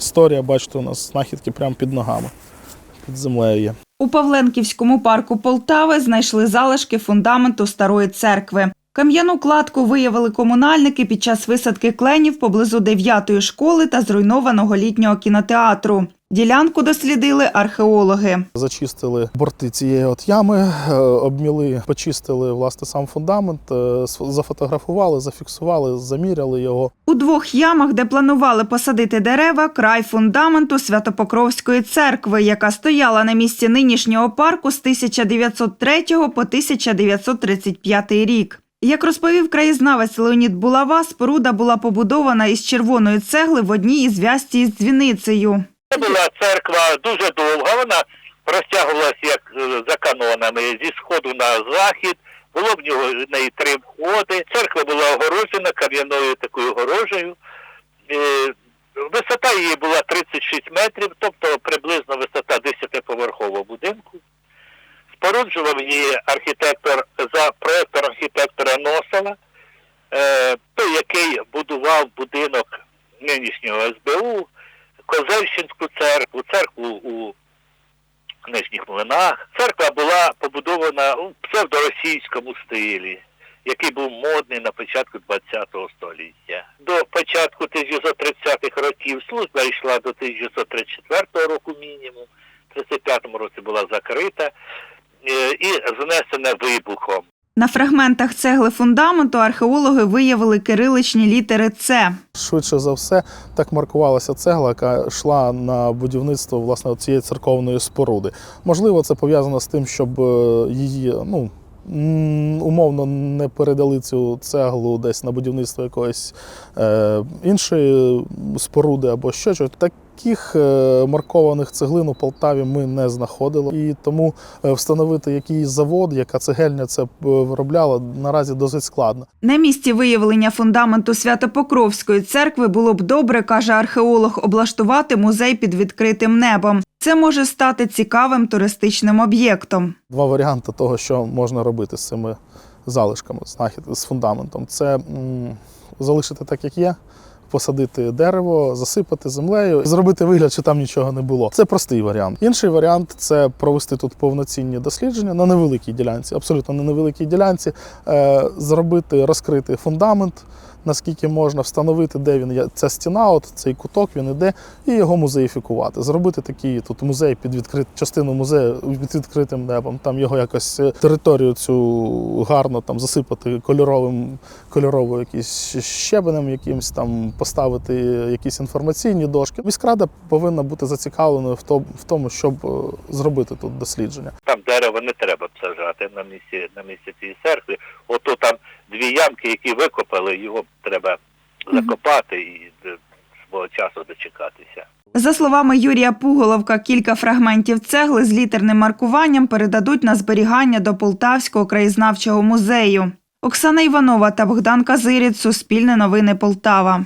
історія, бачите, у нас знахідки прямо під ногами, під землею є. У Павленківському парку Полтави знайшли залишки фундаменту старої церкви. Кам'яну кладку виявили комунальники під час висадки кленів поблизу 9-ї школи та зруйнованого літнього кінотеатру. Ділянку дослідили археологи. Зачистили борти цієї от ями, е, обміли, почистили власне сам фундамент, е, зафотографували, зафіксували, заміряли його. У двох ямах, де планували посадити дерева, край фундаменту Святопокровської церкви, яка стояла на місці нинішнього парку з 1903 по 1935 рік. Як розповів краєзнавець Леонід Булава, споруда була побудована із червоної цегли в одній із в'язці із дзвіницею. Це була церква дуже довга, вона розтягувалася як е, за канонами зі сходу на захід. Було в нього в неї три входи. Церква була огороджена кам'яною такою огорожею. Е, Висота її була 36 метрів, тобто приблизно висота 10-поверхового будинку. Споруджував її архітектор за проектом архітектора Носала, е, той, який будував будинок нинішнього СБУ, Козельщинську церкву, церкву у Нижніх Млинах. Церква була побудована у псевдоросійському стилі, який був модний на початку ХХ століття. До початку 1930-х років служба йшла до 1934 року мінімум. В 35-му році була закрита е, і знесена вибухом. Фрагментах цегли фундаменту археологи виявили кириличні літери С. Швидше за все, так маркувалася цегла, яка йшла на будівництво власне цієї церковної споруди. Можливо, це пов'язано з тим, щоб е, її ну. Умовно не передали цю цеглу десь на будівництво якоїсь е, іншої споруди або що. що. Таких е, маркованих цеглин у Полтаві ми не знаходили. І тому е, встановити який завод, яка цегельня це е, виробляла, наразі досить складно. На місці виявлення фундаменту Святопокровської церкви було б добре, каже археолог, облаштувати музей під відкритим небом. Це може стати цікавим туристичним об'єктом. Два варіанти того, що можна робити з цими залишками, знахід з фундаментом. Це м, залишити так, як є, посадити дерево, засипати землею, зробити вигляд, що там нічого не було. Це простий варіант. Інший варіант це провести тут повноцінні дослідження на невеликій ділянці, абсолютно на невеликій ділянці, е, зробити, розкрити фундамент. Наскільки можна встановити, де він є. Ця стіна, от цей куток, він іде, і його музеїфікувати. Зробити такий тут музей під відкрит, частину музею під відкритим небом. Там його якось е, територію цю гарно там засипати кольоровим, кольоровою якісь щебенем, якимсь там поставити якісь інформаційні дошки. Міськрада повинна бути зацікавленою в тому, щоб е, зробити тут дослідження. Там дерева не треба сажати на місці, на місці цієї церкви. Ото там дві ямки, які викопали, його треба закопати і е, свого часу дочекатися. За словами Юрія Пуголовка, кілька фрагментів цегли з літерним маркуванням передадуть на зберігання до Полтавського краєзнавчого музею. Оксана Іванова та Богдан Казиріць. Суспільне новини Полтава.